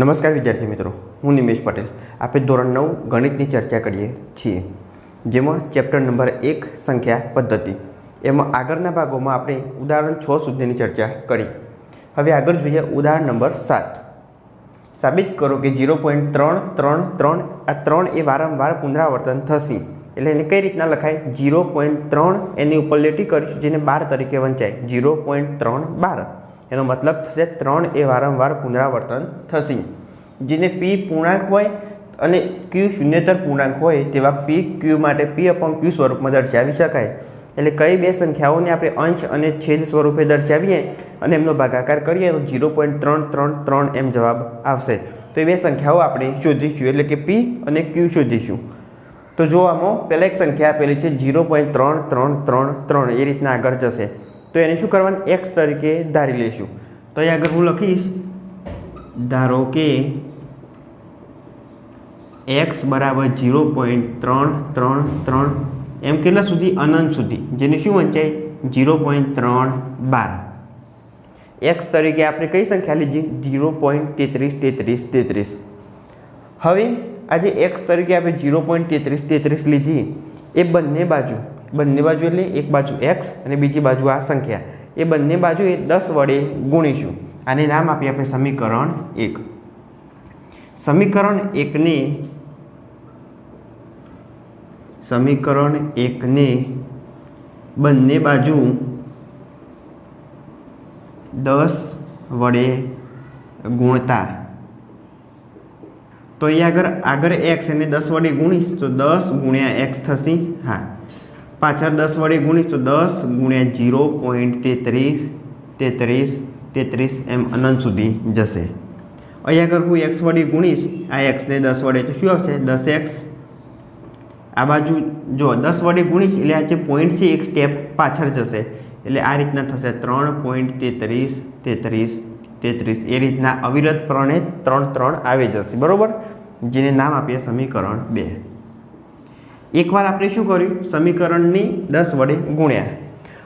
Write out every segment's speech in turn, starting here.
નમસ્કાર વિદ્યાર્થી મિત્રો, હું નિમેશ પટેલ. આપણે ધોરણ નવ ગણિતની ચર્ચા કરીએ છીએ, જેમાં ચેપ્ટર નંબર એક સંખ્યા પદ્ધતિ. એમાં આગળના ભાગોમાં આપણે ઉદાહરણ છ સુધીની ચર્ચા કરી. હવે આગળ જોઈએ ઉદાહરણ નંબર સાત. સાબિત કરો કે ઝીરો પોઈન્ટ ત્રણ ત્રણ ત્રણ આ ત્રણ એ વારંવાર પુનરાવર્તન થશે. એટલે એને કઈ રીતના લખાય? ઝીરો પોઈન્ટ ત્રણ એની ઉપર લેટી કરીશું, જેને બાર તરીકે વંચાય. ઝીરો પોઈન્ટ ત્રણ બાર. એનો મતલબ થશે ત્રણ એ વારંવાર પુનરાવર્તન થશે. જેને પી પૂર્ણાંક હોય અને ક્યુ શૂન્યતર પૂર્ણાંક હોય તેવા પી ક્યુ માટે પી અપોન ક્યુ સ્વરૂપમાં દર્શાવી શકાય. એટલે કઈ બે સંખ્યાઓને આપણે અંશ અને છેદ સ્વરૂપે દર્શાવીએ અને એમનો ભાગાકાર કરીએ તો ઝીરો પોઈન્ટ ત્રણ ત્રણ ત્રણ એમ જવાબ આવશે. તો એ બે સંખ્યાઓ આપણે શોધીશું. એટલે કે પી અને ક્યુ શોધીશું. તો જો આમાં પહેલાં એક સંખ્યા આપેલી છે ઝીરો પોઈન્ટ ત્રણ ત્રણ ત્રણ ત્રણ, એ રીતના આગળ જશે. તો એને શું કરવાનું? એક્સ તરીકે ધારી લઈશું. તો અહીં આગળ હું લખીશ, ધારો કે એક્સ બરાબર ઝીરો પોઈન્ટ ત્રણ ત્રણ ત્રણ, એમ કેટલા સુધી? અનંત સુધી. જેને શું વંચાય? ઝીરો પોઈન્ટ ત્રણ બાર. એક્સ તરીકે આપણે કઈ સંખ્યા લીધી? ઝીરો પોઈન્ટ તેત્રીસ તેત્રીસ તેત્રીસ. હવે આજે એક્સ તરીકે આપણે ઝીરો પોઈન્ટ તેત્રીસ તેત્રીસ લીધી, એ બંને બાજુ બંને બાજુ એટલે એક બાજુ એક્સ અને બીજી બાજુ આ સંખ્યા. એ બંને બાજુ એ દસ વડે ગુણીશું. આને નામ આપીએ આપણે સમીકરણ એક. સમીકરણ એકને સમીકરણ એકને બંને બાજુ દસ વડે ગુણતા. તો અહીં આગળ આગળ એક્સ એને દસ વડે ગુણીશ, તો દસ ગુણ્યા એક્સ થશે, હા. પાછળ દસ વડે ગુણીશ તો દસ ગુણ્યા જીરો પોઈન્ટ તેત્રીસ તેત્રીસ તેત્રીસ એમ અનંત સુધી જશે. અહીંયા આગળ હું એક્સ વડે ગુણીશ, આ એક્સને દસ વડે તો શું આવશે? દસ એક્સ આ બાજુ જો દસ વડે ગુણીશ એટલે આ જે પોઈન્ટ છે એક સ્ટેપ પાછળ જશે. એટલે આ રીતના થશે ત્રણ પોઈન્ટ તેત્રીસ તેત્રીસ તેત્રીસ. એ રીતના અવિરતપણે ત્રણ ત્રણ આવી જશે. બરાબર? જેને નામ આપીએ સમીકરણ બે. એકવાર આપણે શું કર્યું? સમીકરણની દસ વડે ગુણ્યા.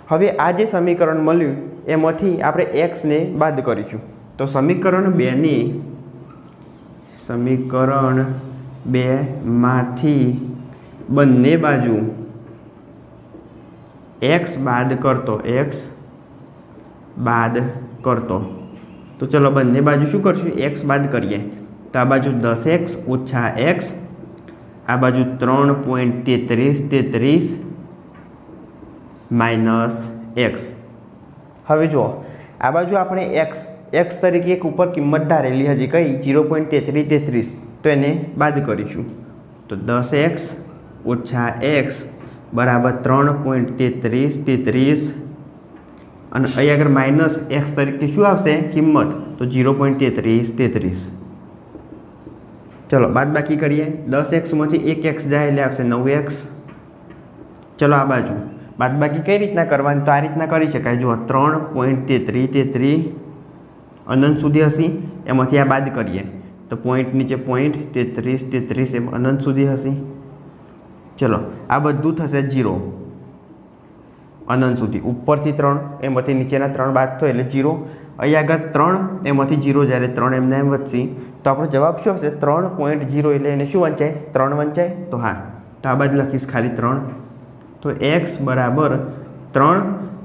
હવે આ જે સમીકરણ મળ્યું, એમાંથી આપણે એક્સને બાદ કરીશું. તો સમીકરણ બેની સમીકરણ બેમાંથી બંને બાજુ એક્સ બાદ કરતો એક્સ બાદ કરતો. તો ચલો બંને બાજુ શું કરશું? એક્સ બાદ કરીએ. તો આ બાજુ દસ એક્સ ઓછા એક્સ આ બાજુ ત્રણ પોઈન્ટ તેત્રીસ તેત્રીસ માઇનસ એક્સ. હવે જુઓ, આ બાજુ આપણે એક્સ એક્સ તરીકે એક ઉપર કિંમત ધારેલી હતી કઈ? જીરો પોઈન્ટ તેત્રીસ તેત્રીસ. તો એને બાદ કરીશું. તો દસ એક્સ ઓછા એક્સ બરાબર ત્રણ પોઈન્ટ તેત્રીસ તેત્રીસ. અને અહીં આગળ માઇનસ એક્સ તરીકે શું આવશે? કિંમત. તો જીરો પોઈન્ટ તેત્રીસ તેત્રીસ. ચલો, બાદ બાકી કરીએ. દસ એક્સમાંથી એક એક્સ જાય એટલે આવશે નવ એક્સ ચલો, આ બાજુ. બાદ બાકી કઈ રીતના કરવાની? તો આ રીતના કરી શકાય. જુઓ, ત્રણ પોઈન્ટ તેત્રી તેત્રીસ અનંત સુધી હશે. એમાંથી આ બાદ કરીએ. તો પોઈન્ટ નીચે પોઈન્ટ તેત્રીસ તેત્રીસ એમ અનંત સુધી હશે. ચલો, આ બધું થશે જીરો અનંત સુધી. ઉપરથી ત્રણ, એમાંથી નીચેના ત્રણ બાદ થયો એટલે જીરો અહીં આગળ ત્રણ, એમાંથી જીરો જ્યારે ત્રણ એમને એમ વધશે, તો આપણો જવાબ શું હશે ત્રણ પોઈન્ટ જીરો એટલે એને શું વંચાય? ત્રણ વંચાય? તો હા, તો આ બાજુ લખીશ ખાલી ત્રણ. તો એક્સ બરાબર ત્રણ,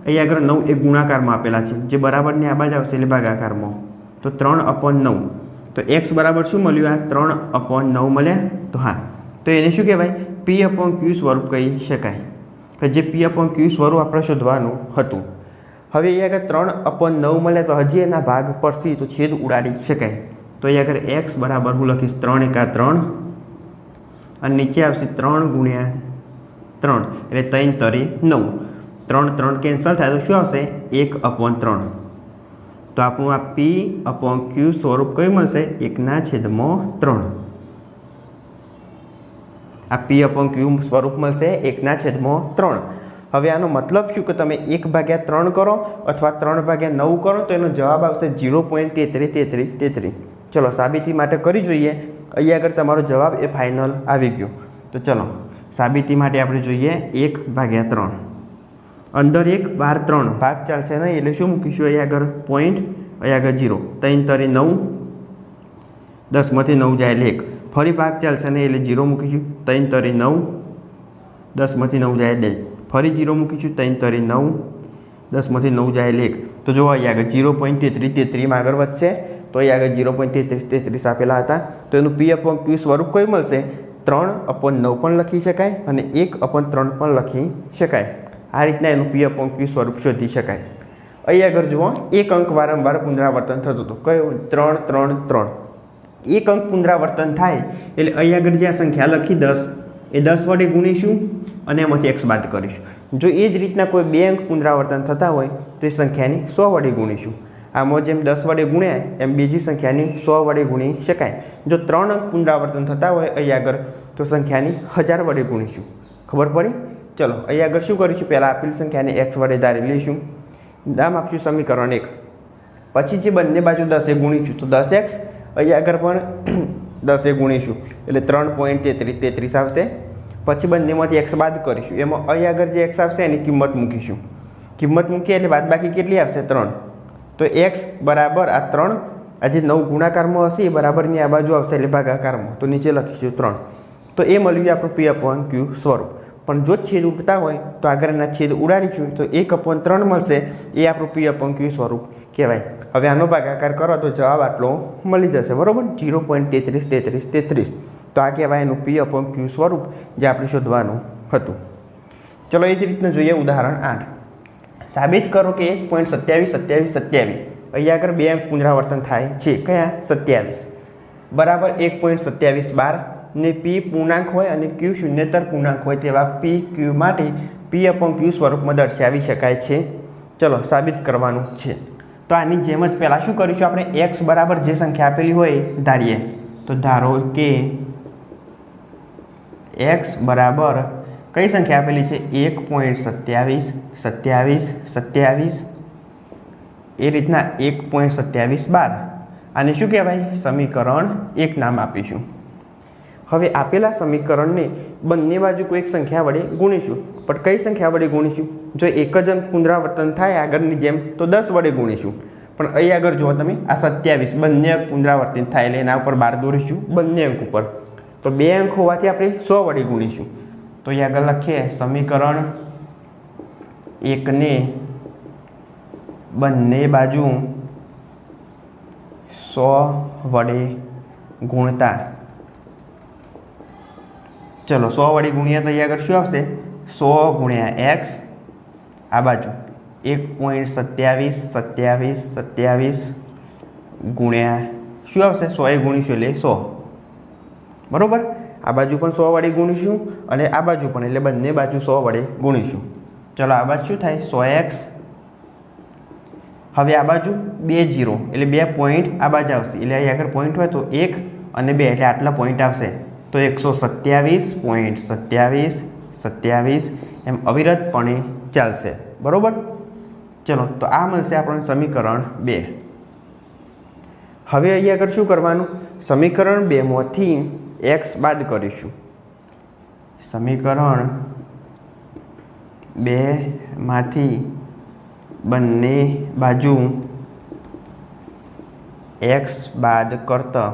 અહીં આગળ નવ એ ગુણાકારમાં આપેલા છે. જે બરાબરની આ બાજુ આવશે એટલે ભાગાકારમાં. તો ત્રણ અપોન નવ. તો એક્સ બરાબર શું મળ્યું આ? ત્રણ અપોન નવ મળ્યા? તો હા. તો એને શું કહેવાય? પી અપોન ક્યુ સ્વરૂપ કહી શકાય. કે જે પી અપોન ક્યુ સ્વરૂપ આપણે શોધવાનું હતું. હવે એ આગળ ત્રણ અપોન નવ મળે તો હજી એના ભાગ પરથી તો છેદ ઉડાડી શકાય. તો એ આગળ એક્સ બરાબર હું લખીશ ત્રણ એકા ત્રણ અને નીચે આવશે ત્રણ ગુણ્યા ત્રણ. એટલે ત્રણ તરી નવ. ત્રણ ત્રણ કેન્સલ થાય તો શું આવશે? એક અપોન ત્રણ. તો આપણું આ પી અપોન ક્યુ સ્વરૂપ કયું મળશે? એકના છેદમાં ત્રણ. આ પી અપોન ક્યુ સ્વરૂપ મળશે એકના છેદમાં ત્રણ. હવે આનો મતલબ શું કે તમે એક ભાગ્યા ત્રણ કરો અથવા ત્રણ ભાગ્યા નવ કરો, તો એનો જવાબ આવશે ઝીરો પોઈન્ટ તેત્રી તેત્રી તેત્રી. ચલો, સાબિતી માટે કરી જોઈએ. અહીંયા આગળ તમારો જવાબ એ ફાઇનલ આવી ગયો. તો ચલો, સાબિતી માટે આપણે જોઈએ એક ભાગ્યા ત્રણ. અંદર એક, બાર ત્રણ. ભાગ ચાલશે નહીં, એટલે શું મૂકીશું અહીંયા આગળ? પોઈન્ટ અહીંયા આગળ જીરો ત્રણ તરી નવ. દસમાંથી નવ જાય એટલે એક. ફરી ભાગ ચાલશે નહીં, એટલે જીરો મૂકીશું. ત્રણ તરી નવ. દસમાંથી નવ જાય એટલે. ફરી જીરો મૂકીશું ત્રણ તરી નવ દસમાંથી નવ જાય લેખ. તો જો અહીં આગળ જીરો પોઈન્ટ તેત્રીસ તેત્રીમાં આગળ વધશે, તો અહીં આગળ જીરો પોઈન્ટ તેત્રીસ તેત્રીસ આપેલા હતા. તો એનું પી અપોન ક્યુ સ્વરૂપ કયું મળશે? ત્રણ અપોન નવ પણ લખી શકાય અને એક અપોન ત્રણ પણ લખી શકાય. આ રીતના એનું પી અપોન ક્યુ સ્વરૂપ શોધી શકાય. અહીં આગળ જુઓ, એક અંક વારંવાર પુનરાવર્તન થતું હતું. કયો? ત્રણ ત્રણ ત્રણ. એક અંક પુનરાવર્તન થાય એટલે અહીં આગળ જે આ સંખ્યા લખી દસ, એ દસ વડે ગુણીશું. અને એમાંથી એક્સ બાદ કરીશું. જો એ જ રીતના કોઈ બે અંક પુનરાવર્તન થતા હોય, તો એ સંખ્યાની સો વડે ગુણીશું. આમાં જેમ દસ વડે ગુણ્યા, એમ બીજી સંખ્યાની સો વડે ગુણી શકાય. જો ત્રણ અંક પુનરાવર્તન થતા હોય અહીં આગળ, તો સંખ્યાની હજાર વડે ગુણીશું. ખબર પડી? ચલો, અહીં આગળ શું કરીશું? પહેલાં આપેલી સંખ્યાને એક્સ વડે ધારી લઈશું. નામ આપશું સમીકરણ એક. પછી જે બંને બાજુ દસે ગુણીશું, તો દસ એક્સ અહીં આગળ પણ દસે ગુણીશું. એટલે ત્રણ પોઈન્ટ તેત્રીસ તેત્રીસ આવશે. પછી બંનેમાંથી એક્સ બાદ કરીશું. એમાં અહીં આગળ જે એક્સ આવશે એની કિંમત મૂકીશું. કિંમત મૂકીએ એટલે બાદબાકી કેટલી આવશે? ત્રણ. તો એક્સ બરાબર આ ત્રણ, આ જે નવ ગુણાકારમાં હશે એ બરાબરની આ બાજુ આવશે એટલે ભાગાકારમાં. તો નીચે લખીશું ત્રણ. તો એ મળ્યું આપણું પી અપોન ક્યુ સ્વરૂપ. પણ જો છેદ ઉડતા હોય, તો આગળના છેદ ઉડાડીશું, તો એક અપોન ત્રણ મળશે. એ આપણું પી અપોન ક્યુ સ્વરૂપ કહેવાય. હવે આનો ભાગાકાર કરો તો જવાબ આટલો મળી જશે. બરાબર? જીરો પોઈન્ટ તેત્રીસ તેત્રીસ તેત્રીસ. તો આ કહેવાય એનું પી અપોન ક્યુ સ્વરૂપ જે આપણે શોધવાનું હતું. ચલો એ જ રીતના જોઈએ ઉદાહરણ આઠ. સાબિત કરો કે એક પોઈન્ટ સત્યાવીસ સત્યાવીસ સત્યાવીસ. અહીંયા આગળ બે અંક પુનરાવર્તન થાય છે. કયા? સત્યાવીસ. બરાબર એક પોઈન્ટ સત્યાવીસ બાર ને પી પૂર્ણાંક હોય અને ક્યુ શૂન્યતર પૂર્ણાંક હોય તેવા પી ક્યુ માટે પી અપોન ક્યુ સ્વરૂપમાં દર્શાવી શકાય છે. ચલો સાબિત કરવાનું છે. તો આની જેમ જ પહેલાં શું કરીશું? આપણે એક્સ બરાબર જે સંખ્યા આપેલી હોય ધારીએ. તો ધારો કે એક્સ બરાબર કઈ સંખ્યા આપેલી છે? એક પોઈન્ટ સત્યાવીસ સત્યાવીસ સત્યાવીસ. એ રીતના એક પોઈન્ટ સત્યાવીસ બાર. આને શું કહેવાય? સમીકરણ એક નામ આપીશું. હવે આપેલા સમીકરણને બંને બાજુ કોઈક સંખ્યા વડે ગુણીશું. પણ કઈ સંખ્યા વડે ગુણીશું? જો એક જ પુનરાવર્તન થાય આગળની જેમ, તો દસ વડે ગુણીશું. પણ અહીં આગળ જુઓ તમે, આ સત્યાવીસ બંને અંક પુનરાવર્તિત થાય એટલે એના ઉપર બાર દોરીશું, બંને અંક ઉપર. તો બે અંક હોવાથી આપણે સો વડે ગુણીશું. તો અહીં આગળ લખીએ, સમીકરણ એકને બંને બાજુ સો વડે ગુણતા. ચલો, સો વડે ગુણ્યા તો અહીંયા આગળ શું આવશે? સો ગુણ્યા એક્સ. આ બાજુ, એક પોઈન્ટ સત્યાવીસ સત્યાવીસ સત્યાવીસ ગુણ્યા, શું આવશે? સો એ ગુણીશું એટલે સો. બરાબર? આ બાજુ પણ સો વડે ગુણીશું અને આ બાજુ પણ, એટલે બંને બાજુ સો વડે ગુણીશું. ચલો, આ બાજુ શું થાય? સો એક્સ. હવે આ બાજુ બે જીરો, એટલે બે પોઈન્ટ આ બાજુ આવશે. એટલે અહીં આગળ પોઈન્ટ હોય તો એક અને બે, એટલે આટલા પોઈન્ટ આવશે. તો એકસો સત્યાવીસ પોઈન્ટ સત્યાવીસ સત્યાવીસ એમ અવિરતપણે ચાલશે. બરાબર? ચલો, તો આ મળશે આપણને સમીકરણ બે. હવે અહીં આગળ શું કરવાનું? સમીકરણ બેમાંથી એક્સ બાદ કરીશું. સમીકરણ બેમાંથી બંને બાજુ એક્સ બાદ કરતા.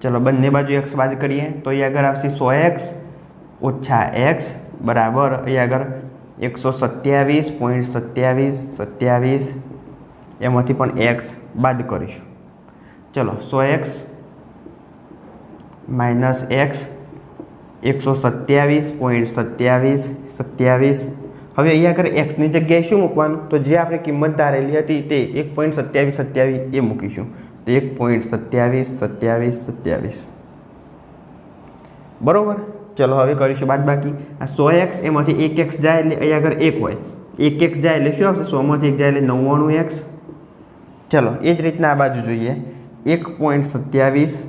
ચલો બંને બાજુ એક્સ બાદ કરીએ. તો અહીં આગળ આવશે સો એક્સ ઓછા એક્સ બરાબર અહીં આગળ એકસો સત્યાવીસ પોઈન્ટ સત્યાવીસ સત્યાવીસ. એમાંથી પણ એક્સ બાદ કરીશું. ચલો સો એક્સ માઇનસ એક્સ, એકસો સત્યાવીસ, પોઈન્ટ સત્યાવીસ સત્યાવીસ. હવે અહીંયા આગળ એક્સની જગ્યાએ શું મૂકવાનું? તો જે આપણે કિંમત ધારેલી હતી તે એક પોઈન્ટ સત્યાવીસ સત્યાવીસ એ મૂકીશું. તો એક પોઈન્ટ સત્યાવીસ સત્યાવીસ સત્યાવીસ. બરાબર? ચલો હવે કરીશું બાદ બાકી આ સો એક્સ, એમાંથી એક એક્સ જાય એટલે અહીં આગળ એક હોય. એક એક્સ જાય એટલે શું આવશે? સોમાંથી એક જાય એટલે નવ્વાણું એક્સ. ચલો, એ જ રીતના આ બાજુ જોઈએ. એક પોઈન્ટ સત્યાવીસ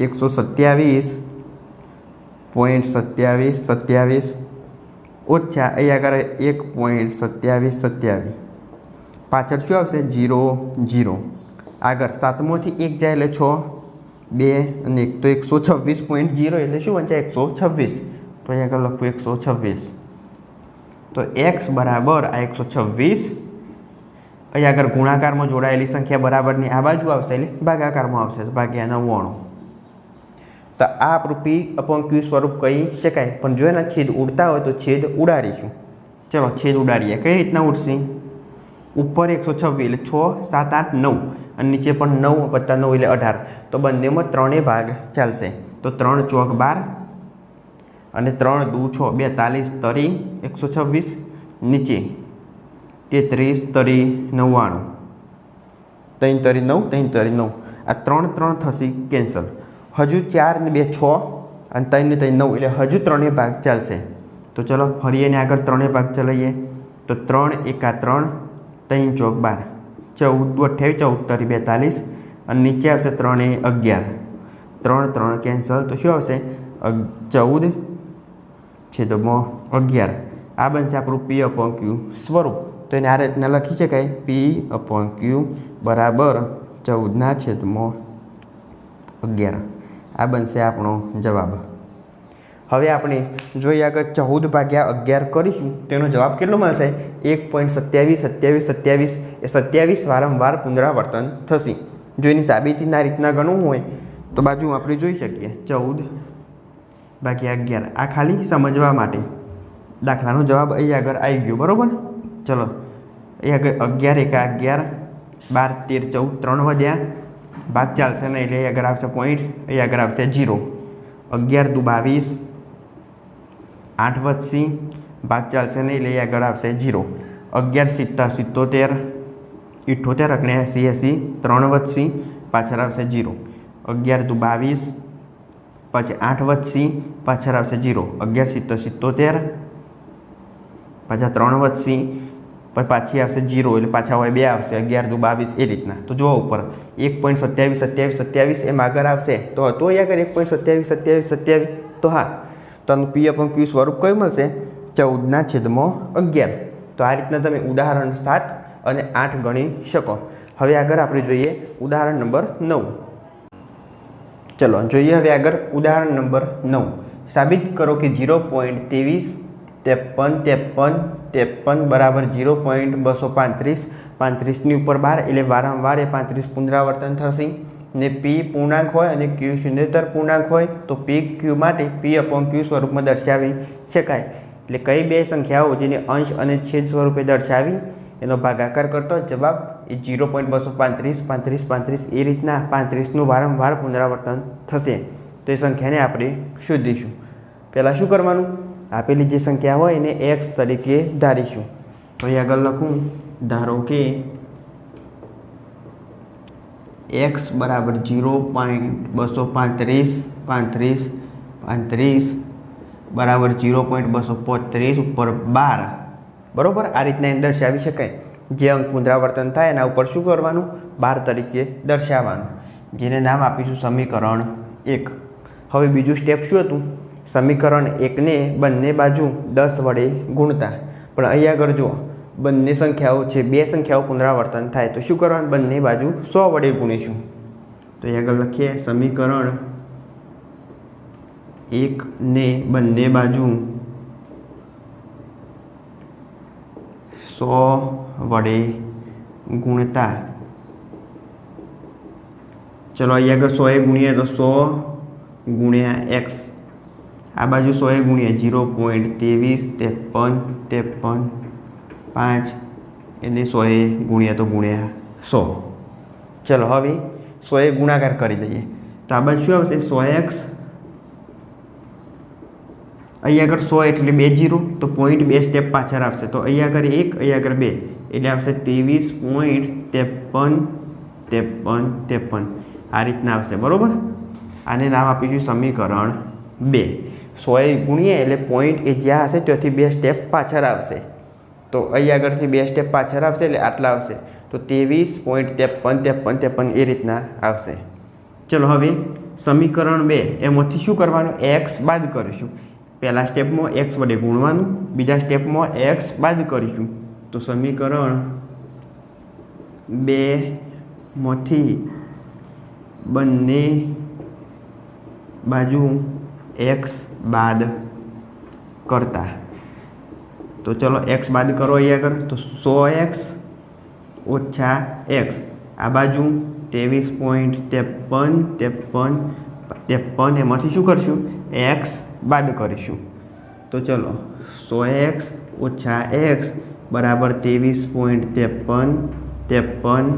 એકસો સત્યાવીસ પોઈન્ટ સત્યાવીસ સત્યાવીસ, ઓછા અહીંયા આગળ એક પોઈન્ટ સત્યાવીસ સત્યાવીસ. પાછળ શું આવશે? જીરો જીરો આગળ સાતમોથી એક જાય એટલે છ, બે અને એક તો એકસો છવ્વીસ પોઈન્ટ જીરો એટલે શું વંચાય? એકસો છવ્વીસ. તો અહીંયા આગળ લખવું એકસો છવ્વીસ. તો એક્સ બરાબર આ એકસો છવ્વીસ. અહીંયા આગળ ગુણાકારમાં જોડાયેલી સંખ્યા બરાબરની આ બાજુ આવશે એટલે ભાગાકારમાં આવશે. તો ભાગ્યા નવ્વાણું. તો આ આપણું પી અપોન ક્યુ સ્વરૂપ કહી શકાય? પણ જો એના છેદ ઉડતા હોય તો છેદ ઉડાડીશું. ચલો, છેદ ઉડાડીએ. કઈ રીતના ઉડશે? ઉપર એકસો છવ્વીસ એટલે છ, સાત, આઠ, નવ. અને નીચે પણ નવ વત્તા નવ એટલે અઢાર. તો બંનેમાં ત્રણેય ભાગ ચાલશે. તો ત્રણ ચોક બાર અને ત્રણ દુ છ. બેતાલીસ તરી એકસો છવ્વીસ. નીચે તેત્રીસ તરી નવ્વાણું. ત્રણ તરી નવ, ત્રણ તરી નવ. આ ત્રણ ત્રણ થશે કેન્સલ. હજુ ચાર ને બે છ અને ત્રણ ને ત્રણ નવ, એટલે હજુ ત્રણેય ભાગ ચાલશે. તો ચલો, ફરી એને આગળ ત્રણેય ભાગ ચલાવીએ. તો ત્રણ એકા ત્રણ ત્રણ ચોક બાર. ચૌદ, અઠ્યાવીસ, ચૌદ તરી બેતાલીસ અને નીચે આવશે ત્રણે અગિયાર. ત્રણ ત્રણ કેન્સલ તો શું આવશે? ચૌદ છે તો મો, અગિયાર. આ બનશે આપણું પી અપોન ક્યુ સ્વરૂપ. તો એને આ રીતના લખી શકાય. પી અપોન ક્યુ બરાબર ચૌદના છેદમાં અગિયાર. આ બનશે આપણો જવાબ. હવે આપણે જોઈએ આગળ ચૌદ ભાગ્યા અગિયાર કરીશું. તેનો જવાબ કેટલો મળશે? એક પોઈન્ટ સત્યાવીસ સત્યાવીસ સત્યાવીસ. એ સત્યાવીસ વારંવાર પુનરાવર્તન થશે. જો એની સાબિતીના રીતના ગણવું હોય, તો બાજુ આપણે જોઈ શકીએ. ચૌદ ભાગ્યા અગિયાર. આ ખાલી સમજવા માટે. દાખલાનો જવાબ અહીં આગળ આવી ગયો, બરાબર? ચલો. અહીં આગળ અગિયાર એકા અગિયાર બાર, તેર, ચૌદ, ત્રણ વધ્યા. ભાગ ચાલશે નહીં એટલે અહીં આગળ આવશે પોઈન્ટ અહીં આગળ આવશે જીરો અગિયાર દુ બાવીસ, આઠ વધશે ભાગ ચાલશે નહીં એટલે અહીં આગળ આવશે જીરો અગિયાર સિત્તા સિત્તોતેર ઇઠ્ઠોતેર એંસી એંસી, ત્રણ વધશે પાછળ આવશે જીરો અગિયાર દુ બાવીસ, પછી આઠ વધશે પાછળ આવશે જીરો અગિયાર સિત્તો સિત્તોતેર, પાછા ત્રણ વધશે પછી પાછી આવશે જીરો એટલે પાછા હોય બે આવશે, અગિયાર દુ બાવીસ, એ રીતના. તો જુઓ ઉપર, એક પોઈન્ટ સત્યાવીસ સત્યાવીસ સત્યાવીસ, એમ આગળ આવશે. તો હતો અહીં આગળ એક પોઈન્ટ સત્યાવીસ સત્યાવીસ સત્યાવીસ? તો હા. તો આનું પી અપન ક્યુ સ્વરૂપ કયું મળશે? ચૌદના છેદમાં અગિયાર. તો આ રીતના તમે ઉદાહરણ સાત અને આઠ ગણી શકો. હવે આગળ આપણે જોઈએ ઉદાહરણ નંબર નવ. ચલો, જોઈએ હવે આગળ ઉદાહરણ નંબર નવ. સાબિત કરો કે જીરો પોઈન્ટ ત્રેવીસ, ત્રેપન ત્રેપન ત્રેપન બરાબર જીરો પોઈન્ટ બસો પાંત્રીસ. પાંત્રીસની ઉપર બાર, એટલે વારંવાર એ પાંત્રીસ પુનરાવર્તન થશે. ને પી પૂર્ણાંક હોય અને ક્યુ શૂન્યતર પૂર્ણાંક હોય, તો પી ક્યુ માટે પી અપોન ક્યુ સ્વરૂપમાં દર્શાવી શકાય. એટલે કઈ બે સંખ્યાઓ જેને અંશ અને છેદ સ્વરૂપે દર્શાવી, એનો ભાગાકાર કરતો જવાબ એ જીરો પોઈન્ટ બસો પાંત્રીસ પાંત્રીસ પાંત્રીસ. એ રીતના પાંત્રીસનું વારંવાર પુનરાવર્તન થશે. તો એ સંખ્યાને આપણે શોધીશું. પહેલાં શું કરવાનું? આપેલી જે સંખ્યા હોય એને એક્સ તરીકે ધારીશું. અહીં આગળ લખું, ધારો કે એક્સ બરાબર જીરો પોઈન્ટ બસો પાંત્રીસ પાંત્રીસ પાંત્રીસ બરાબર જીરો પોઈન્ટ બસો પોત્રીસ ઉપર બાર. બરાબર? આ રીતના એને દર્શાવી શકાય. જે અંક પુનરાવર્તન થાય એના ઉપર શું કરવાનું? બાર તરીકે દર્શાવવાનું. જેને નામ આપીશું સમીકરણ એક. હવે બીજું સ્ટેપ શું હતું? સમીકરણ એકને બંને બાજુ દસ વડે ગુણતા. પણ અહીં આગળ જુઓ, બંને સંખ્યાઓ છે, બે સંખ્યાઓ પુનરાવર્તન થાય. તો શું કરવાનું? બંને બાજુ સો વડે ગુણીશું. તો અહીં આગળ લખીએ, સમીકરણ એકને બંને બાજુ સો વડે ગુણતા. ચલો અહીંયા આગળ સોએ ગુણીએ તો સો ગુણ્યા એક્સ. આ બાજુ સોએ ગુણ્યા જીરો પોઈન્ટ ત્રેવીસ ત્રેપન ત્રેપન પાંચ એને સોએ ગુણ્યા તો ગુણ્યા સો. ચલો હવે સોએ ગુણાકાર કરી દઈએ તો આ બાજુ શું આવશે? સો એક્સ. અહીંયા આગળ સો એટલે બે જીરો, તો પોઈન્ટ બે સ્ટેપ પાછળ આવશે. તો અહીંયા આગળ એક, અહીંયા આગળ બે. એટલે આવશે ત્રેવીસ પોઈન્ટ ત્રેપન ત્રેપન ત્રેપન. આ રીતના આવશે. બરાબર? આને નામ આપીશું સમીકરણ બે. સોએ ગુણીએ એટલે પોઈન્ટ એ જ્યાં હશે ત્યાંથી બે સ્ટેપ પાછળ આવશે. તો અહીં આગળથી બે સ્ટેપ પાછળ આવશે એટલે આટલા આવશે. તો ત્રેવીસ પોઈન્ટ ત્રેપન ત્રેપન ત્રેપન એ રીતના આવશે. ચલો હવે સમીકરણ બે. એમાંથી શું કરવાનું? એક્સ બાદ કરીશું. પહેલા સ્ટેપમાં એક્સ વડે ગુણવાનું, બીજા સ્ટેપમાં એક્સ બાદ કરીશું. તો સમીકરણ બેમાંથી બંને બાજુ એક્સ બાદ કરતા. તો ચલો એક્સ બાદ કરો અહીંયા આગળ. તો સો એક્સ ઓછા એક્સ આ બાજુ ત્રેવીસ પોઈન્ટ ત્રેપન ત્રેપન ત્રેપન એમાંથી શું કરશું? એક્સ બાદ કરીશું. તો ચલો સો એક્સ ઓછા એક્સ બરાબર ત્રેવીસ પોઈન્ટ ત્રેપન ત્રેપન.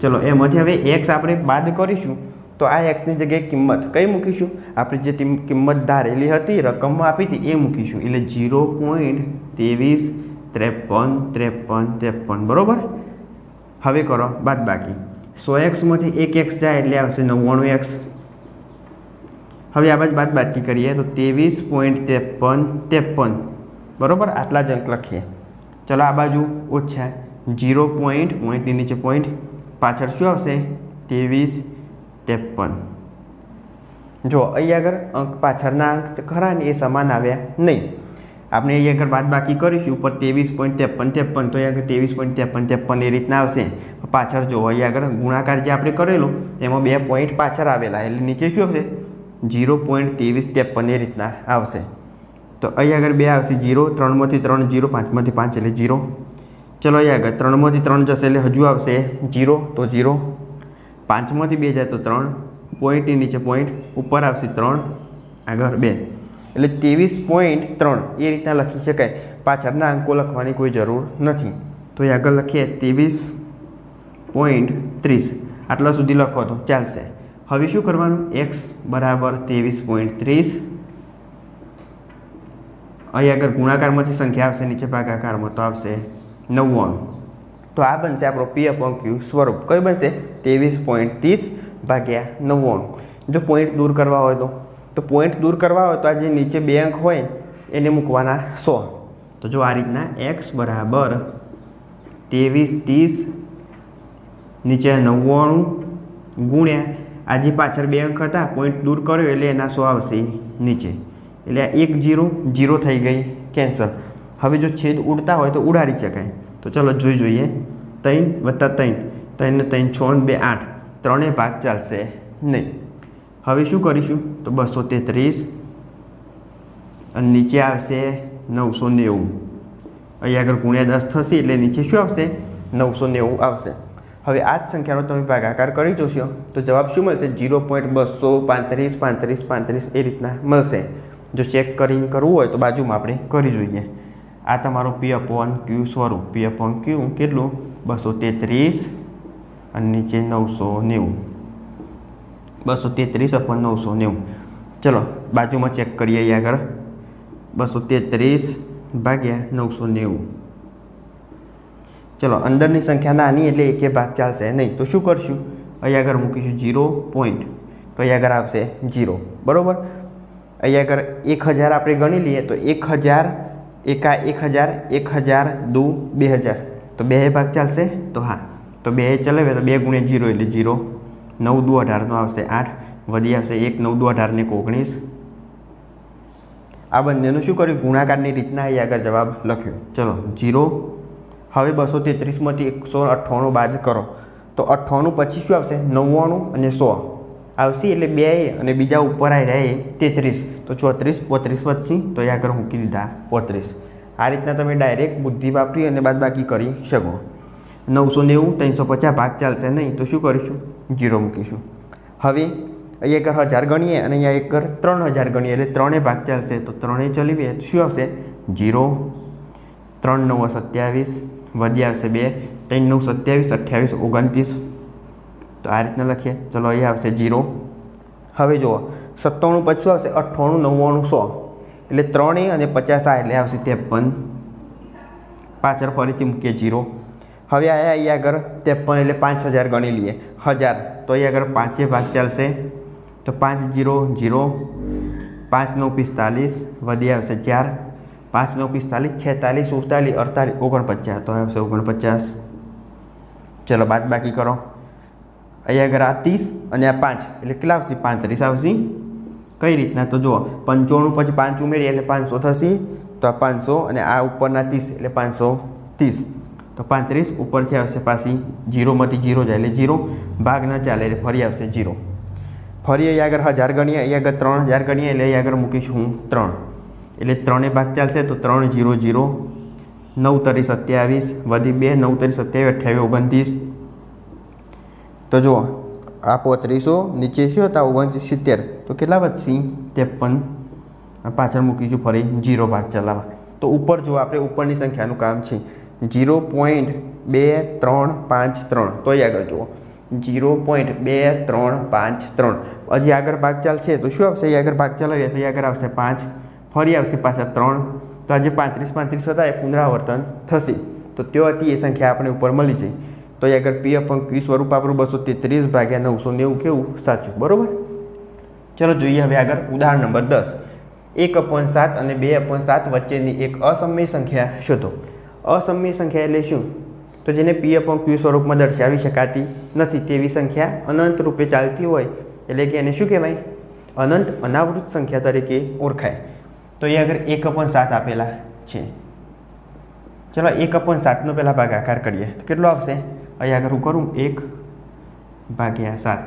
ચલો એમાંથી હવે એક્સ આપણે બાદ કરીશું. તો આ એક્સની જગ્યાએ કિંમત કઈ મૂકીશું? આપણે જે કિંમત ધારેલી હતી, રકમમાં આપી હતી, એ મૂકીશું. એટલે જીરો પોઈન્ટ ત્રેવીસ, ત્રેપન ત્રેપન ત્રેપન, બરાબર? હવે કરો, બાદ બાકી. સો એક્સમાંથી એક એક્સ જાય એટલે આવશે નવ્વાણું એક્સ હવે આ બાજુ બાદ બાકી કરીએ, તો ત્રેવીસ પોઈન્ટ ત્રેપન ત્રેપન. બરાબર? આટલા જ અંક લખીએ. ચલો આ બાજુ ઓછા. જીરો પોઈન્ટ પોઈન્ટની નીચે પોઈન્ટ પાછળ શું આવશે? ત્રેવીસ ત્રેપન. જો અહીં આગળ અંક પાછળના અંક ખરા ને એ સમાન આવ્યા નહીં. આપણે અહીં આગળ બાદ બાકી કરીશું, ઉપર ત્રેવીસ પોઈન્ટ ત્રેપન ત્રેપન, તો અહીં આગળ ત્રેવીસ પોઈન્ટ ત્રેપન ત્રેપન એ રીતના આવશે. પાછળ જો અહીં આગળ ગુણાકાર જે આપણે કરેલો એમાં બે પોઈન્ટ પાછળ આવેલા, એટલે નીચે શું આવશે? જીરો પોઈન્ટ ત્રેવીસ ત્રેપન એ રીતના આવશે. તો અહીં આગળ બે આવશે જીરો ત્રણમાંથી ત્રણ જીરો પાંચમાંથી પાંચ, એટલે જીરો ચલો અહીં આગળ, ત્રણમાંથી ત્રણ જશે એટલે હજુ આવશે જીરો તો જીરો પાંચમાંથી બે જાય તો ત્રણ. પોઈન્ટની નીચે પોઈન્ટ, ઉપર આવશે ત્રણ, આગળ બે. એટલે ત્રેવીસ પોઈન્ટ ત્રણ, એ રીતના લખી શકાય. પાછળના અંકો લખવાની કોઈ જરૂર નથી. તો એ આગળ લખીએ, ત્રેવીસ પોઈન્ટ ત્રીસ. આટલા સુધી લખો તો ચાલશે. હવે શું કરવાનું? એક્સ બરાબર ત્રેવીસ પોઈન્ટ ત્રીસ. અહીં આગળ ગુણાકારમાંથી સંખ્યા આવશે, નીચે ભાગાકારમાં તો આવશે નવ્વાણું. તો આ બનશે આપણો પી અપોન ક્યુ સ્વરૂપ. કયું બનશે? ત્રેવીસ પોઈન્ટ ત્રીસ ભાગ્યા નવ્વાણું. જો પોઈન્ટ દૂર કરવા હોય તો. તો પોઈન્ટ દૂર કરવા હોય તો આ જે નીચે બે અંક હોય, એને મૂકવાના સો. તો જો આ રીતના એક્સ બરાબર ત્રેવીસ ત્રીસ નીચે નવ્વાણું ગુણ્યા આ જે પાછળ બે અંક હતા પોઈન્ટ દૂર કર્યો એટલે એના સો આવશે નીચે. એટલે આ એક જીરો જીરો થઈ ગઈ કેન્સલ હવે જો છેદ ઉડતા હોય તો ઉડાડી શકાય. તો ચલો જોઈ જોઈએ. ત્રણ વત્તા ત્રણ. ત્રણ એને ત્રણ છ બે, આઠ ત્રણેય ભાગ ચાલશે નહીં. હવે શું કરીશું? તો બસો તેત્રીસ અને નીચે આવશે નવસો નેવું. અહીંયા આગળ ગુણ્યા દસ થશે એટલે નીચે શું આવશે? નવસો નેવું આવશે. હવે આ જ સંખ્યાનો તમે ભાગાકાર કરી જોશો, તો જવાબ શું મળશે? જીરો પોઈન્ટ બસો પાંત્રીસ પાંત્રીસ પાંત્રીસ એ રીતના મળશે. જો ચેક કરીને કરવું હોય તો બાજુમાં આપણે કરી જોઈએ. આ તમારું પી અપોન ક્યુ સ્વરૂપ. પી અપોન ક્યુ કેટલું? બસો તેત્રીસ. અને નીચે નવસો નેવું. બસો તેત્રીસ અપોન નવસો નેવું. ચલો, બાજુમાં ચેક કરીએ અહીં આગળ. બસો તેત્રીસ ભાગ્યા નવસો નેવું. ચલો, અંદરની સંખ્યા નાની એટલે એકે ભાગ ચાલશે નહીં. તો શું કરશું? અહીં આગળ મૂકીશું જીરો પોઈન્ટ. તો અહીં આગળ આવશે જીરો બરાબર? અહીં આગળ એક હજાર આપણે ગણી લઈએ તો એક હજાર એકા એક હજાર એક હજાર દુ બે હજાર. તો બે ભાગ ચાલશે? તો હા. તો બે ચલાવે તો બે ગુણ્યા જીરો એટલે જીરો. નવ દુ અઢારનો આવશે આઠ. વધી આવશે એક, નવ દુ અઢારને ઓગણીસ. આ બંનેનું શું કર્યું? ગુણાકારની રીતના અહીં આગળ જવાબ લખ્યો. ચલો, જીરો. હવે બસો તેત્રીસમાંથી એકસો અઠ્ઠાણું બાદ કરો. તો અઠ્ઠાણું પછી શું આવશે? નવ્વાણું અને સો. આવશે એટલે બે અને બીજા ઉપર આવી રહ્યા એ તેત્રીસ. તો ચોત્રીસ, પોત્રીસ વચ્ચે. તો એ આગળ મૂકી દીધા પોત્રીસ. આ રીતના તમે ડાયરેક્ટ બુદ્ધિ વાપરી અને બાદ બાકી કરી શકો. નવસો નેવું, ત્રણસો પચાસ ભાગ ચાલશે નહીં, તો શું કરીશું? જીરો મૂકીશું. હવે અહીંયા એકર હજાર ગણીએ અને અહીંયા એકર ત્રણ હજાર ગણીએ, એટલે ત્રણેય ભાગ ચાલશે, તો ત્રણેય ચલાવીએ તો શું આવશે? જીરો. ત્રણ નવ સત્યાવીસ, વધી આવશે બે. ત્રણ નવ સત્યાવીસ, અઠ્યાવીસ, ઓગણત્રીસ. તો આ રીતના લખીએ. ચલો, અહીંયા આવશે જીરો. હવે જુઓ, સત્તાણું પછી શું આવશે? અઠ્ઠાણું, નવ્વાણું, સો. એટલે ત્રણેય અને પચાસ આ એટલે આવશે ત્રેપન. પાછળ ફરીથી મૂકીએ જીરો. હવે આયા અહીંયા આગળ ત્રેપન એટલે પાંચ હજાર ગણી લઈએ. હજાર. તો અહીંયા આગળ પાંચે ભાગ ચાલશે. તો પાંચ જીરો જીરો. પાંચ નવ પિસ્તાલીસ વધી આવશે ચાર. પાંચ નવ પિસ્તાલીસ છેતાલીસ ઉડતાલીસ અડતાલીસ, ઓગણપચાસ. તો આવશે ઓગણપચાસ. ચલો બાદ બાકી કરો. અહીંયા આગળ આ ત્રીસ અને આ પાંચ. એટલે કેટલા આવશે? પાંત્રીસ આવશે. કઈ રીતના? તો જુઓ પંચોણું પછી પાંચ ઉમેરીએ એટલે પાંચસો થશે. તો આ પાંચસો અને આ ઉપરના ત્રીસ એટલે પાંચસો ત્રીસ. તો પાંત્રીસ, ઉપરથી આવશે પાછી જીરોમાંથી જીરો જાય, એટલે જીરો ભાગ ન ચાલે, એટલે ફરી આવશે જીરો. ફરી અહીં આગળ હજાર ગણીએ અહીં આગળ ત્રણ હજાર ગણીએ, એટલે અહીં આગળ મૂકીશું હું ત્રણ. એટલે ત્રણે ભાગ ચાલશે, તો ત્રણ, જીરો જીરો. નવ તરી સત્યાવીસ, વધી બે, નવ તરી સત્યાવીસ, અઠ્યાવીસ, ઓગણત્રીસ. તો જુઓ આ પોત્રીસો નીચે શું હતા ઓગણત્રીસ, સિત્તેર. તો કેટલા વધશે? ત્રેપન. પાછળ મૂકીશું ફરી, જીરો ભાગ ચલાવવા. તો ઉપર જુઓ, આપણે ઉપરની સંખ્યાનું કામ છે. જીરો પોઈન્ટ બે ત્રણ પાંચ ત્રણ. તો અહીં આગળ જુઓ. જીરો પોઈન્ટ બે ત્રણ પાંચ ત્રણ. હજી આગળ ભાગ ચાલશે તો શું આવશે? અહીં આગળ ભાગ ચલાવીએ તો અહીં આગળ આવશે પાંચ. ફરી આવશે પાછા ત્રણ. તો આજે પાંત્રીસ પાંત્રીસ હતા, એ પુનરાવર્તન થશે. તો ત્યો હતી, એ સંખ્યા આપણે ઉપર મળી જાય. તો એ આગળ પી અપંગ ક્યુ સ્વરૂપ આપણું બસો તેત્રીસ ભાગ્યા નવસો નેવું કેવું? સાચું. બરાબર? ચલો જોઈએ હવે આગળ ઉદાહરણ નંબર દસ. એક અપોન સાત અને બે અપોન સાત વચ્ચેની એક અસમય સંખ્યા શોધો. અસમય સંખ્યા એટલે શું? તો જેને પી અપોન ક્યુ સ્વરૂપમાં દર્શાવી શકાતી નથી તેવી સંખ્યા અનંત રૂપે ચાલતી હોય, એટલે કે એને શું કહેવાય? અનંત અનાવૃત સંખ્યા તરીકે ઓળખાય. તો એ આગળ એક અપોન સાત આપેલા છે. ચલો એક અપોન સાતનો પહેલાં ભાગાકાર કરીએ. તો કેટલો આવશે? અહીં આગળ હું કરું, એક ભાગ્યા સાત.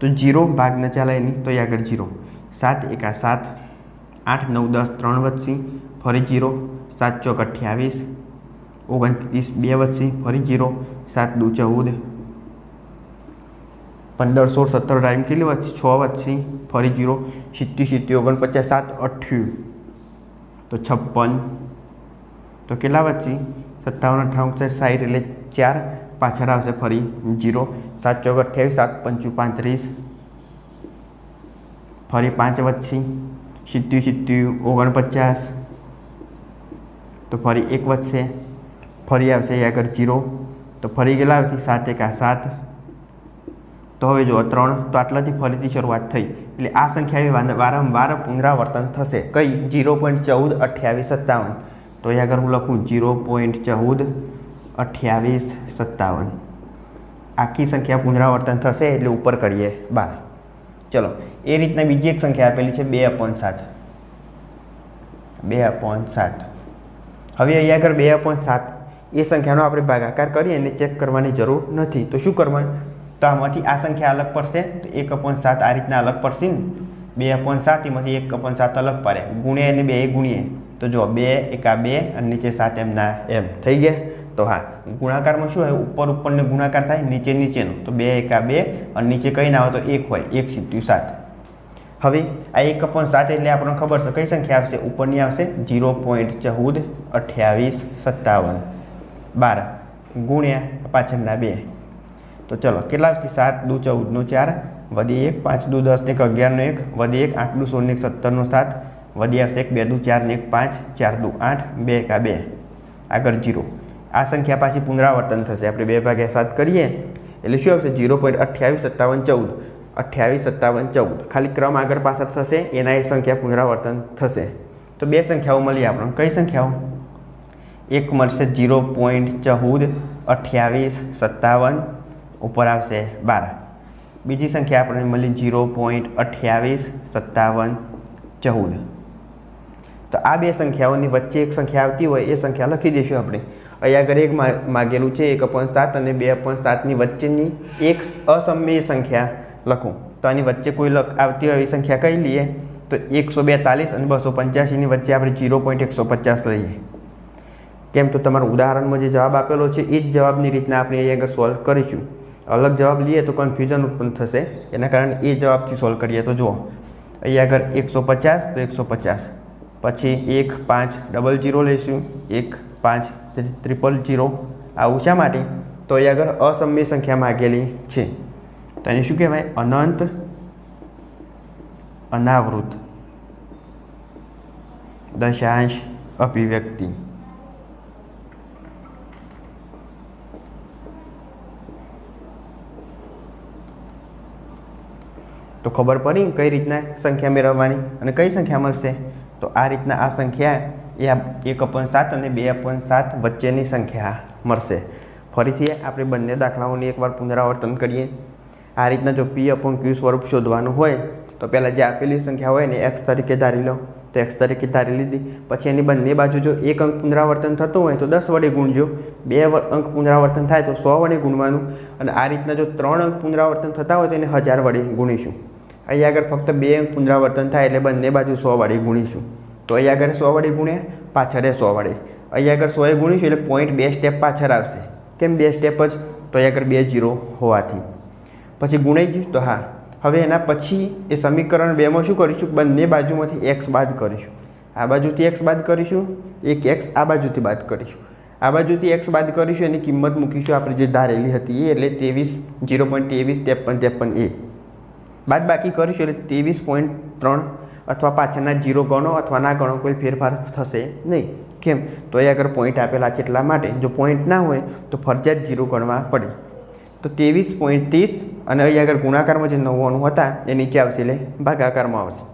તો જીરો ભાગ ન ચાલે નહીં, તો અહીં આગળ જીરો. સાત એકા સાત, આઠ, નવ, દસ, ત્રણ વધશે ફરી જીરો. સાત ચોક અઠ્યાવીસ, ઓગણત્રીસ બે વધશે ફરી જીરો સાત દુ ચૌદ, પંદર સોળ સત્તર ટાઈમ કેટલી વધશે છ વધશે ફરી જીરો સિત્તી સિત્તી ઓગણપચાસ, સાત અઠ્યું તો છપ્પન. તો કેટલા વધશે સત્તાવન અઠાવન સાઠ એટલે ચાર, પાછળ આવશે ફરી જીરો સાત ચોક અઠ્યાવીસ, સાત પંચું પાંત્રીસ. ફરી પાંચ વધશે સિત્તી સિત્તી ઓગણપચાસ તો ફરી એક વધશે. ફરી આવશે એ આગળ જીરો તો ફરી ગયેલા આવશે સાત એકા સાત. તો હવે જો ત્રણ. તો આટલાથી ફરીથી શરૂઆત થઈ. એટલે આ સંખ્યા વારંવાર પુનરાવર્તન થશે. કઈ? જીરો પોઈન્ટ ચૌદ અઠ્યાવીસ સત્તાવન. તો એ આગળ હું લખું જીરો પોઈન્ટ ચૌદ અઠ્યાવીસ સત્તાવન. આખી સંખ્યા પુનરાવર્તન થશે એટલે ઉપર કરીએ બાર. ચલો, એ રીતના બીજી એક સંખ્યા આપેલી છે બે અપોન સાત. બે અપોન સાત. હવે અહીંયા આગળ બે પોઈન્ટ સાત એ સંખ્યાનો આપણે ભાગાકાર કરીએ અને ચેક કરવાની જરૂર નથી. તો શું કરવાનું? તો આમાંથી આ સંખ્યા અલગ પડશે. તો એક અપોન સાત આ રીતના અલગ પડશે ને. બે અપોન સાત, એમાંથી એક અપોન સાત અલગ પડે. ગુણ્યા અને બે એ ગુણીએ. તો જો બે, એકા બે અને નીચે સાત એમના એમ. થઈ ગયા? તો હા, ગુણાકારમાં શું હોય? ઉપર ઉપરને ગુણાકાર થાય, નીચે નીચેનો. તો બે, એકા બે અને નીચે કંઈ ના હોય તો એક હોય. એક સિત્યું સાત. હવે આ એક અપોન સાત એટલે આપણને ખબર છે, કઈ સંખ્યા આવશે? ઉપરની આવશે જીરો પોઈન્ટ ચૌદ અઠ્યાવીસ સત્તાવન. બાર ગુણ્યા પાછળના બે. તો ચલો, કેટલા આવશે? સાત દુ ચૌદનો ચાર વધી એક, પાંચ દુ દસ ને એક અગિયારનો એક વધી એક, આઠ દુ સોળ ને એક સત્તરનો સાત વધી આવશે એક, બે દુ ચાર ને એક, પાંચ, ચાર દુ આઠ, બે એકા બે. આગળ જીરો આ સંખ્યા પાછી પુનરાવર્તન થશે. આપણે બે ભાગ્યા સાત કરીએ એટલે શું આવશે? જીરો પોઈન્ટ અઠ્યાવીસ, સત્તાવન, ચૌદ. અઠ્યાવીસ, સત્તાવન, ચૌદ. ખાલી ક્રમ આગળ પાછળ થશે, એના એ સંખ્યા પુનરાવર્તન થશે. તો બે સંખ્યાઓ મળી આપણને. કઈ સંખ્યાઓ? એક મળશે જીરો પોઈન્ટ ચૌદ, અઠ્યાવીસ, સત્તાવન, ઉપર આવશે બાર. બીજી સંખ્યા આપણને મળી જીરો પોઈન્ટ અઠ્યાવીસ, સત્તાવન, ચૌદ. તો આ બે સંખ્યાઓની વચ્ચે એક સંખ્યા આવતી હોય, એ સંખ્યા લખી દઈશું આપણે. અહીંયા આગળ એક માગેલું છે, એક અપોન સાત અને બે અપોન સાતની વચ્ચેની એક અસમય સંખ્યા લખું. તો આની વચ્ચે કોઈ લખ આવતી હોય એવી સંખ્યા કઈ લઈએ, તો એકસો બેતાલીસ અને બસો પંચ્યાસીની વચ્ચે આપણે જીરો પોઈન્ટ એકસો પચાસ લઈએ. કેમ? તો તમારા ઉદાહરણમાં જે જવાબ આપેલો છે, એ જ જવાબની રીતના આપણે અહીંયા આગળ સોલ્વ કરીશું. અલગ જવાબ લઈએ તો કન્ફ્યુઝન ઉત્પન્ન થશે, એના કારણે એ જવાબથી સોલ્વ કરીએ. તો જુઓ, અહીંયા આગળ એકસો પચાસ, તો એકસો પચાસ. પછી એક પાંચ ડબલ જીરો લઈશું. એક પાંચ ત્રિપલ જીરો આવું શા માટે? તો અહીંયા આગળ અસમ્ય સંખ્યા માગેલી છે. તો એને શું કહેવાય? અનંત, અનાવૃત. દશાંશ અભિવ્યક્તિ. તો ખબર પડી કઈ રીતના સંખ્યા મેળવવાની અને કઈ સંખ્યા મળશે? તો આ રીતના આ સંખ્યા એ એક અપન સાત અને બે અપન સાત વચ્ચેની સંખ્યા મળશે. ફરીથી આપણે બંને દાખલાઓની એકવાર પુનરાવર્તન કરીએ. આ રીતના જો પી અપોન ક્યુ સ્વરૂપ શોધવાનું હોય, તો પહેલાં જે આપેલી સંખ્યા હોય ને એક્સ તરીકે ધારી લો. તો એક્સ તરીકે ધારી લીધી. પછી એની બંને બાજુ જો એક અંક પુનરાવર્તન થતું હોય તો દસ વડે ગુણજો. બે અંક પુનરાવર્તન થાય તો સો વડે ગુણવાનું. અને આ રીતના જો ત્રણ અંક પુનરાવર્તન થતા હોય તો એને હજાર વડે ગુણીશું. અહીંયા આગળ ફક્ત બે અંક પુનરાવર્તન થાય એટલે બંને બાજુ સો વડે ગુણીશું. તો અહીંયા આગળ સો વડે ગુણ્યા, પાછળ સો વડે. અહીંયા આગળ સોએ ગુણીશું એટલે પોઈન્ટ બે સ્ટેપ પાછળ આવશે. કેમ બે સ્ટેપ જ? તો અહીંયા આગળ બે જીરો હોવાથી. પછી ગુણાઈ ગયું? તો હા. હવે એના પછી એ સમીકરણ બેમાં શું કરીશું? બંને બાજુમાંથી એક્સ બાદ કરીશું. આ બાજુથી એક્સ બાદ કરીશું. એક એક્સ આ બાજુથી બાદ કરીશું. આ બાજુથી એક્સ બાદ કરીશું, એની કિંમત મૂકીશું આપણે જે ધારેલી હતી એ, એટલે ત્રેવીસ જીરો પોઈન્ટ ત્રેવીસ, ત્રેપન ત્રેપન એ. બાદ બાકી કરીશું એટલે ત્રેવીસ પોઈન્ટ ત્રણ અથવા પાછળના જીરો ગણો અથવા ના ગણો કોઈ ફેરફાર થશે નહીં. કેમ? તો એ આગળ પોઈન્ટ આપેલા છે એટલા માટે. જો પોઈન્ટ ના હોય તો ફરજિયાત જીરો ગણવા પડે. તો ત્રેવીસ પોઈન્ટ ત્રીસ અને અહીં આગળ ગુણાકારમાં જે નવ્વાણું હતા, એ નીચે આવશે એટલે ભાગાકારમાં આવશે.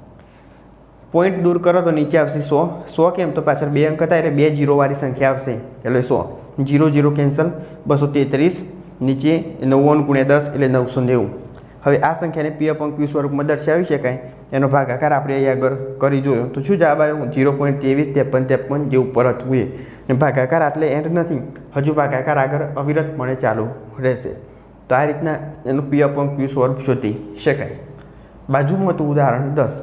પોઈન્ટ દૂર કરો તો નીચે આવશે સો. સો કેમ? તો પાછળ બે અંક હતા એટલે બે જીરોવાળી સંખ્યા આવશે. એટલે સો. જીરો જીરો કેન્સલ, બસો તેત્રીસ, નીચે નવ્વાણું ગુણ્યા દસ એટલે નવસો નેવું. હવે આ સંખ્યાને પી અપંક ક્યુ સ્વરૂપમાં દર્શાવી શકાય. એનો ભાગાકાર આપણે અહીં આગળ કરી જોયો. તો શું જવાબ આવ્યો? જીરો પોઈન્ટ ત્રેવીસ, ત્રેપન ત્રેપન જે ઉપર હતું એ. ભાગાકાર આટલે એન્ડ નથી. હજુ ભાગાકાર આગળ અવિરતપણે ચાલુ રહેશે. તો આ રીતના એનું પી અપંગ ક્યુ સ્વરૂપ શોધી શકાય. બાજુમાં હતું ઉદાહરણ દસ.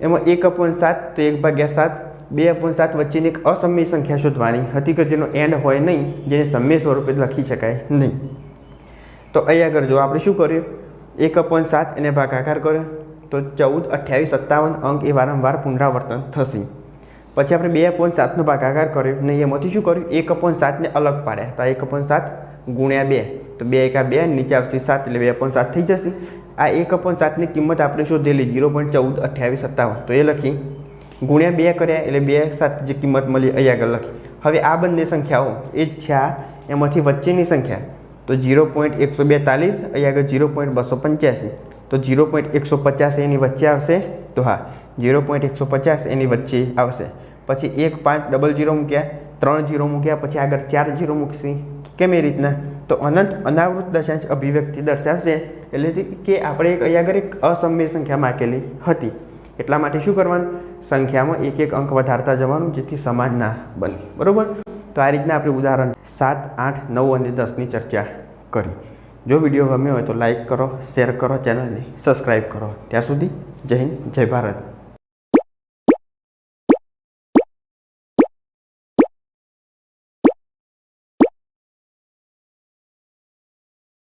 એમાં એક અપોન સાત તો એક ભાગ્યા સાત. બે અપોન સાત વચ્ચેની એક અસમય સંખ્યા શોધવાની હતી કે જેનો એન્ડ હોય નહીં, જેને સમય સ્વરૂપે લખી શકાય નહીં. તો અહીં આગળ જો આપણે શું કર્યું? એક અપોન સાત એને ભાગાકાર કર્યો. તો ચૌદ, અઠ્યાવીસ, સત્તાવન અંક એ વારંવાર પુનરાવર્તન થશે. પછી આપણે બે અપોન સાતનો ભાગાકાર કર્યો નહીં એમાંથી શું કર્યું? એક અપોન સાતને અલગ પાડ્યા. તો એક અપોન સાત ગુણ્યા બે. તો બે એકા બે નીચે આવશે સાત એટલે બે અપોન સાત થઈ જશે. આ એક અપોન સાતની કિંમત આપણે શોધેલી જીરો પોઈન્ટ ચૌદ અઠ્યાવીસ સત્તાવન. તો એ લખી. ગુણ્યા બે કર્યા એટલે બે સાત જે કિંમત મળી અહીં આગળ લખી. હવે આ બંને સંખ્યાઓ એ જ છે આ. એમાંથી વચ્ચેની સંખ્યા. તો જીરો પોઈન્ટ એકસો બેતાલીસ અહીં આગળ ઝીરો પોઈન્ટ બસો પંચ્યાસી. તો ઝીરો પોઈન્ટ એકસો પચાસ એની વચ્ચે આવશે. તો હા, જીરો પોઈન્ટ એકસો પચાસ એની વચ્ચે આવશે. પછી એક પાંચ ડબલ જીરો મૂક્યા, ત્રણ જીરો મૂક્યા, પછી આગળ ચાર જીરો મૂકશે. કેમ એ રીતના? તો અનંત અનાવૃત દશાંશ અભિવ્યક્તિ દર્શાવશે. એટલે કે આપણે એક અહીંયા આગળ એક અસમ્ય સંખ્યા માકેલી હતી. એટલા માટે શું કરવાનું? સંખ્યામાં એક એક અંક વધારતા જવાનું જેથી સમાન ના બને. બરાબર? તો આ રીતના આપણે ઉદાહરણ સાત, આઠ, નવ અને દસની ચર્ચા કરી. જો વીડિયો ગમ્યો હોય તો લાઈક કરો, શેર કરો, ચેનલને સબસ્ક્રાઈબ કરો. ત્યાં સુધી જય હિન્દ, જય ભારત.